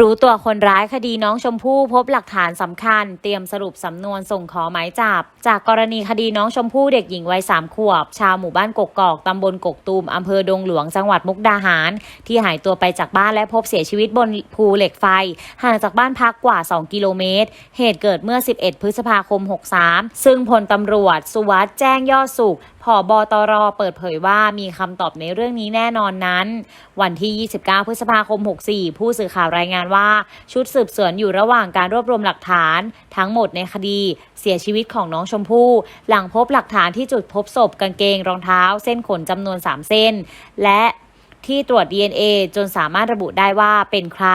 รู้ตัวคนร้ายคดีน้องชมพู่พบหลักฐานสำคัญ เตรียมสรุปสำนวนส่งขอหมายจับ จากกรณีคดีน้องชมพู่เด็กหญิงวัยสามขวบ ชาวหมู่บ้านกกอกตำบลกกตูมอำเภอดงหลวงจังหวัดมุกดาหาร ที่หายตัวไปจากบ้านและพบเสียชีวิตบนภูเหล็กไฟ ห่างจากบ้านพักกว่า 2 กิโลเมตร เหตุเกิดเมื่อ 11 พฤษภาคม 63 ซึ่งพลตำรวจ สุวัสด์แจ้งยอดสุข ผอบอตรเปิดเผยว่ามีคำตอบในเรื่องนี้แน่นอนนั้น วันที่ 29 พฤษภาคม 64 ผู้สื่อข่าวรายงานว่า ชุดสืบสวนอยู่ระหว่างการรวบรวมหลักฐาน ทั้งหมดในคดีเสียชีวิตของน้องชมพู่ หลังพบหลักฐานที่จุดพบศพกางเกงรองเท้า เส้นขนจำนวน 3 เส้น และ ที่ตรวจ DNA จนสามารถระบุได้ว่าเป็นใคร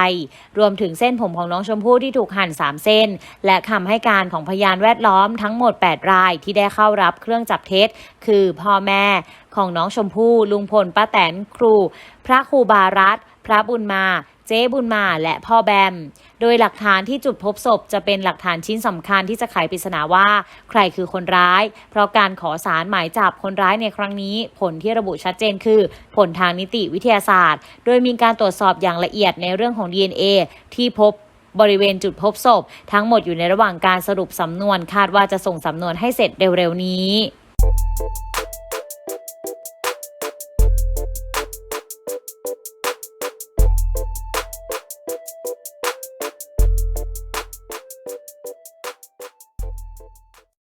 รวมถึงเส้นผมของน้องชมพู่ที่ถูกหั่น 3 เส้น และคำให้การของพยานแวดล้อมทั้งหมด 8 รายที่ได้เข้ารับเครื่องจับเท็จ คือพ่อแม่ ของน้องชมพู่ลุงพลป้าแตนครู พระครูบารัตพระบุญมา เจ๊บุญมาและพ่อแบม โดยหลักฐานที่จุดพบศพจะเป็นหลักฐานชิ้นสำคัญที่จะไขปริศนาว่า ใครคือคนร้าย เพราะการขอสารหมายจับคนร้ายในครั้งนี้ ผลที่ระบุชัดเจนคือ ผลทางนิติวิทยาศาสตร์ โดยมีการตรวจสอบอย่างละเอียดในเรื่องของ DNA ที่พบบริเวณจุดพบศพ ทั้งหมดอยู่ในระหว่างการสรุปสำนวนคาดว่าจะส่งสำนวนให้เสร็จเร็วๆนี้